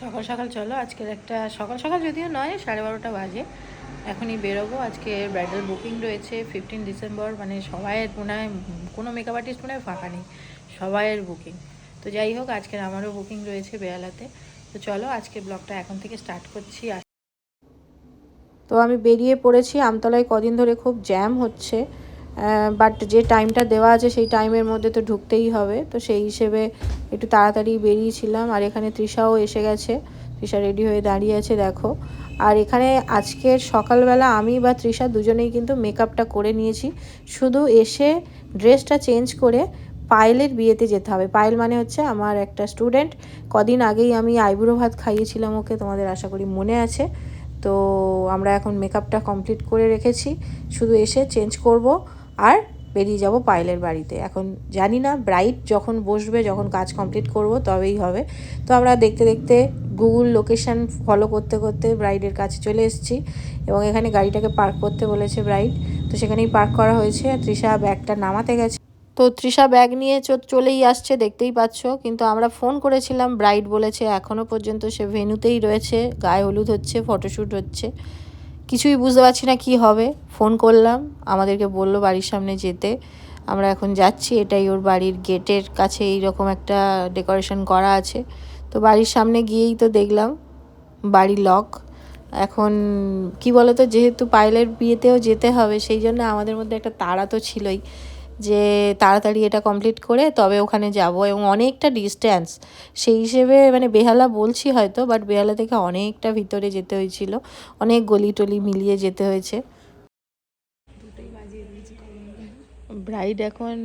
সকাল সকাল চলো, আজকের একটা সকাল সকাল যদিও নয়, সাড়ে বারোটা বাজে। এখনই বেরোবো, আজকে ব্রাইডাল বুকিং রয়েছে ফিফটিন ডিসেম্বর মানে সবাইয়ের মনে কোনো মেকআপ আর্টিস্ট মনে ফাঁকা নেই, সবাইয়ের বুকিং তো যাই হোক, আজকের আমারও বুকিং রয়েছে বেহালাতে তো চলো, আজকে ব্লগটা এখন থেকে স্টার্ট করছি তো আমি বেরিয়ে পড়েছি, আমতলায় কদিন ধরে খুব জ্যাম হচ্ছে। বাট যে টাইমটা দেওয়া আছে সেই টাইমের মধ্যে তো ঢুকতেই হবে। তো সেই হিসেবে একটু তাড়াতাড়ি বেরিয়েছিলাম আর এখানে তৃষাও এসে গেছে। তৃষা রেডি হয়ে দাঁড়িয়ে আছে, দেখো। আর এখানে আজকের সকালবেলা আমি বা তৃষা দুজনেই কিন্তু মেকআপটা করে নিয়েছি। শুধু এসে ড্রেসটা চেঞ্জ করে পায়েলের বিয়েতে যেতে হবে। পায়েল মানে হচ্ছে আমার একটা স্টুডেন্ট কদিন আগেই আমি আইবুড়ো ভাত খাইয়েছিলাম ওকে, তোমাদের আশা করি মনে আছে। তো আমরা এখন মেকআপটা কমপ্লিট করে রেখেছি। শুধু এসে চেঞ্জ করব। আর বেরিয়ে যাব পায়েলের বাড়িতে। এখন জানি না ব্রাইট যখন বসবে, যখন কাজ কমপ্লিট করব, তবেই হবে। তো আমরা দেখতে দেখতে গুগল লোকেশন ফলো করতে করতে ব্রাইডের কাছে চলে এসেছি এবং এখানে গাড়িটাকে পার্ক করতে বলেছে ব্রাইড তো সেখানেই পার্ক করা হয়েছে। তৃষা ব্যাগটা নামাতে গেছে। তো তৃষা ব্যাগ নিয়ে চলেই আসছে, দেখতেই পাচ্ছ। কিন্তু আমরা ফোন করেছিলাম ব্রাইড বলেছে এখনও পর্যন্ত সে ভেনুতেই রয়েছে। গায়ে হলুদ হচ্ছে ফটোশ্যুট হচ্ছে। কিছুই বুঝতে পারছি না কি হবে। ফোন করলাম, আমাদেরকে বলল বাড়ির সামনে যেতে। আমরা এখন যাচ্ছি, এটাই ওর বাড়ির গেটের কাছে এইরকম একটা ডেকোরেশন করা আছে। তো বাড়ির সামনে গিয়েই তো দেখলাম, বাড়ি লক। এখন কি বলতো, যেহেতু পাইলের বিয়েতেও যেতে হবে, সেই জন্য আমাদের মধ্যে একটা তাড়া তো ছিলই। যে তাড়াতাড়ি এটা কমপ্লিট করে তবে ওখানে যাব এবং অনেকটা ডিস্ট্যান্স সেই হিসেবে মানে বেহালা বলছি হয়তো বাট বেহালা থেকে অনেকটা ভিতরে যেতে হয়েছিল। অনেক গলি টলি মিলিয়ে যেতে হয়েছে। ব্রাইড এখন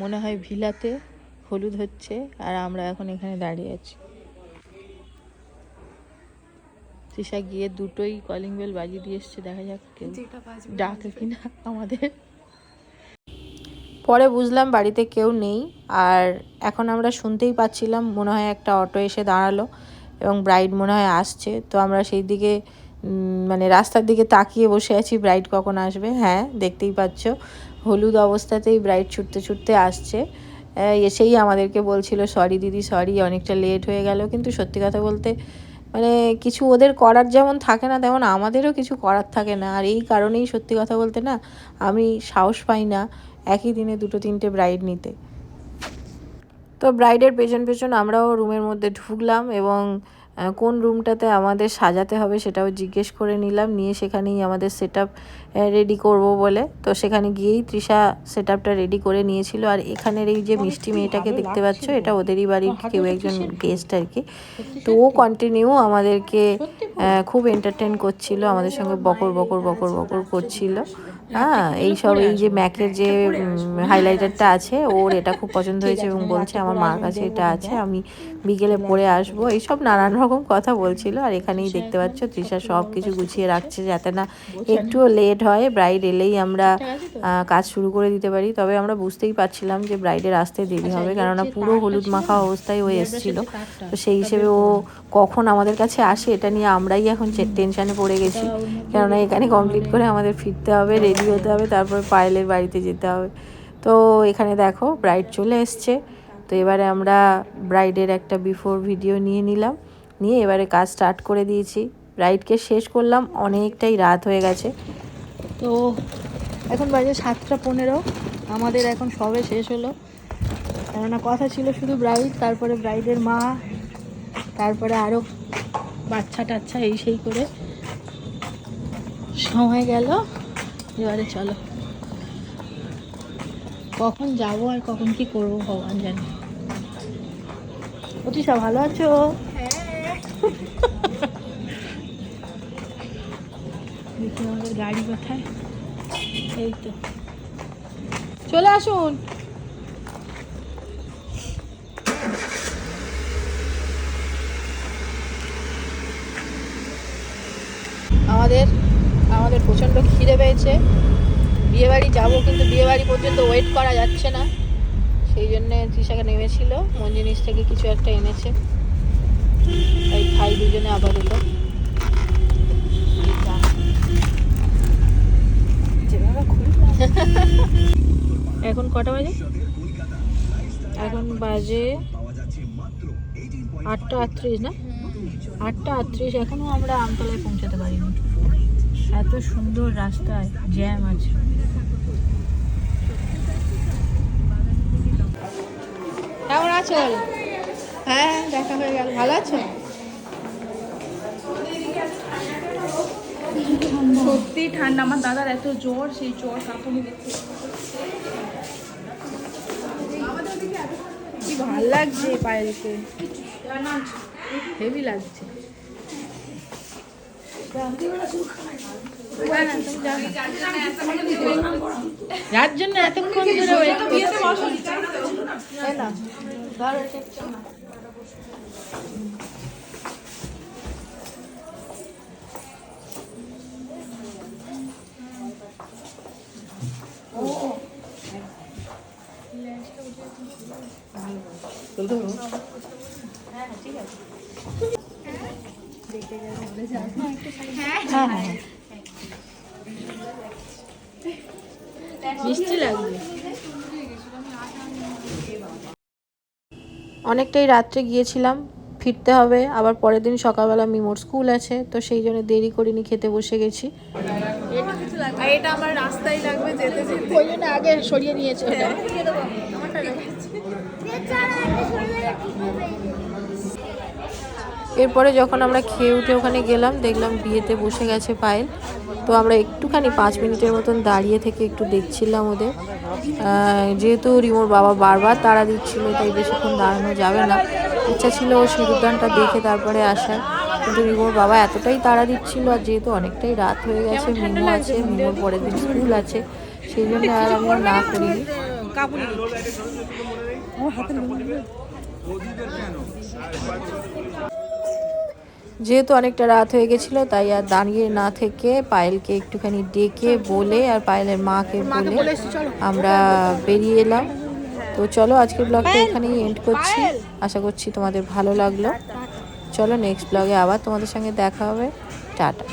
মনে হয় ভিলাতে হলুদ হচ্ছে আর আমরা এখন এখানে দাঁড়িয়ে আছি। তৃষা গিয়ে দুটোই কলিং বেল বাজিয়ে দিয়ে এসছে দেখা যাক ডাকে কিনা আমাদের। পরে বুঝলাম বাড়িতে কেউ নেই। আর এখন আমরা শুনতেই পাচ্ছিলাম মনে হয় একটা অটো এসে দাঁড়াল এবং ব্রাইড মনে হয় আসছে। তো আমরা সেই দিকে মানে রাস্তার দিকে তাকিয়ে বসে আছি, ব্রাইড কখন আসবে? হ্যাঁ দেখতেই পাচ্ছ। হলুদ অবস্থাতেই ব্রাইড ছুটতে ছুটতে আসছে। এসেই আমাদেরকে বলছিল সরি দিদি সরি অনেকটা লেট হয়ে গেল। কিন্তু সত্যি কথা বলতে মানে কিছু ওদের করার যেমন থাকে না, তেমন আমাদেরও কিছু করার থাকে না। আর এই কারণেই সত্যি কথা বলতে না, আমি সাহস পাই না। একই দিনে দুটো তিনটে ব্রাইড নিতে। তো ব্রাইডের পেছন পেছন আমরাও রুমের মধ্যে ঢুকলাম এবং কোন রুমটাতে আমাদের সাজাতে হবে সেটাও জিজ্ঞেস করে নিলাম। নিয়ে সেখানেই আমাদের সেট রেডি করব বলে। তো সেখানে গিয়েই তৃষা সেট রেডি করে নিয়েছিল। আর এখানের এই যে মিষ্টি মেয়েটাকে দেখতে পাচ্ছ, এটা ওদেরই বাড়ির কেউ একজন গেস্ট আর কি। তো ও কন্টিনিউ আমাদেরকে খুব এন্টারটেন করছিল, আমাদের সঙ্গে বকর বকর বকর বকর করছিল। হ্যাঁ এই সব এই যে ম্যাকের যে হাইলাইটারটা আছে। ওর এটা খুব পছন্দ হয়েছে এবং বলছে আমার মার কাছে এটা আছে আমি বিকেলে পরে আসব এইসব নানান রকম কথা বলছিল আর এখানেই দেখতে পাচ্ছ তৃষা সব কিছু গুছিয়ে রাখছে যাতে না একটুও লেট হয় ব্রাইড এলেই আমরা কাজ শুরু করে দিতে পারি তবে আমরা বুঝতেই পারছিলাম যে ব্রাইডের আসতে দেরি হবে কেননা পুরো হলুদ মাখা অবস্থায় ও এসেছিল। তো সেই হিসেবে ও কখন আমাদের কাছে আসে এটা নিয়ে আমরাই এখন টেনশানে পড়ে গেছি। কেননা এখানে কমপ্লিট করে আমাদের ফিরতে হবে রেডি হতে হবে, তারপর পায়েলের বাড়িতে যেতে হবে। তো এখানে দেখো ব্রাইড চলে এসছে। তো এবারে আমরা ব্রাইডের একটা বিফোর ভিডিও নিয়ে নিলাম। নিয়ে এবারে কাজ স্টার্ট করে দিয়েছি। ব্রাইডকে শেষ করলাম, অনেকটাই রাত হয়ে গেছে। তো এখন বাজে সাতটা পনেরো, আমাদের এখন সবে শেষ হলো। কেননা কথা ছিল শুধু ব্রাইড তারপরে ব্রাইডের মা, তারপরে আরও বাচ্চা টাচ্চা এই সেই করে সময় গেল। এবারে চলো। কখন যাব আর কখন কি করব ভগবান জানে। অতিশা ভালো আছো? দেখি আমাদের গাড়ি কোথায়। এই তো। চলে আসুন। আমাদের খিদে পেয়েছে। বিয়েবাড়ি যাব কিন্তু বিয়েবাড়ি পর্যন্ত ওয়েট করা যাচ্ছে না। সেই জন্যে তৃষাকে নেমেছিল। মন জিনিস থেকে কিছু একটা এনেছে। তাই খাই দুজনে আবার এলো এখন কটা বাজে? এখন বাজে আটটা আটত্রিশ না? আটটা আটত্রিশ। এখনও আমরা আমতলায় পৌঁছাতে পারিনি। এত সুন্দর রাস্তায় জ্যাম আছে। কেমন আছো? হ্যাঁ দেখা হয়ে গেল। ভালো আছো? সত্যি ঠান্ডা। আমার দাদার এত জ্বর সেই জ্বর কাঁপুনি দেখতে। কি ভালো লাগছে পায়েলকে হেভি লাগছে। যার জন্য এতক্ষণ ধরে ওয়েট করছি। তাই না? ধরো এটা একটু নাও। হ্যাঁ হ্যাঁ মিষ্টি লাগবে অনেকটাই রাত্রে গিয়েছিলাম ফিরতে হবে আবার পরের দিন সকালবেলা মিমোর স্কুল আছে তো সেই জন্য দেরি করিনি খেতে বসে গেছি। এটা আমার রাস্তায় লাগবে যেতে যেতে। ওই জন্য আগে সরিয়ে নিয়েছে এরপরে যখন আমরা খেয়ে উঠে ওখানে গেলাম দেখলাম বিয়েতে বসে গেছে পায়েল। তো আমরা একটুখানি পাঁচ মিনিটের মতন দাঁড়িয়ে থেকে একটু দেখছিলাম ওদের। যেহেতু রিমোর বাবা বারবার তাড়া দিচ্ছিল তাই বেশিক্ষণ দাঁড়ানো যাবে না। ইচ্ছা ছিল ও সিঁদুরদানটা দেখে তারপরে আসার। কিন্তু রিমোর বাবা এতটাই তাড়া দিচ্ছিল আর যেহেতু অনেকটাই রাত হয়ে গেছে মিমো আছে মিমোর পরের দিন স্কুল আছে সেই জন্য আর আমি আর না করিনি। কাপুনি যেহেতু অনেকটা রাত হয়ে গেছিল তাই আর দাঁড়িয়ে না থেকে পায়েলকে একটুখানি ডেকে বলে আর পায়েলের মাকে বলে আমরা বেরিয়ে এলাম। তো চলো আজকের ব্লগটা এখানেই এন্ড করছি। আশা করছি তোমাদের ভালো লাগল। চলো নেক্সট ব্লগে আবার তোমাদের সঙ্গে দেখা হবে। টাটা।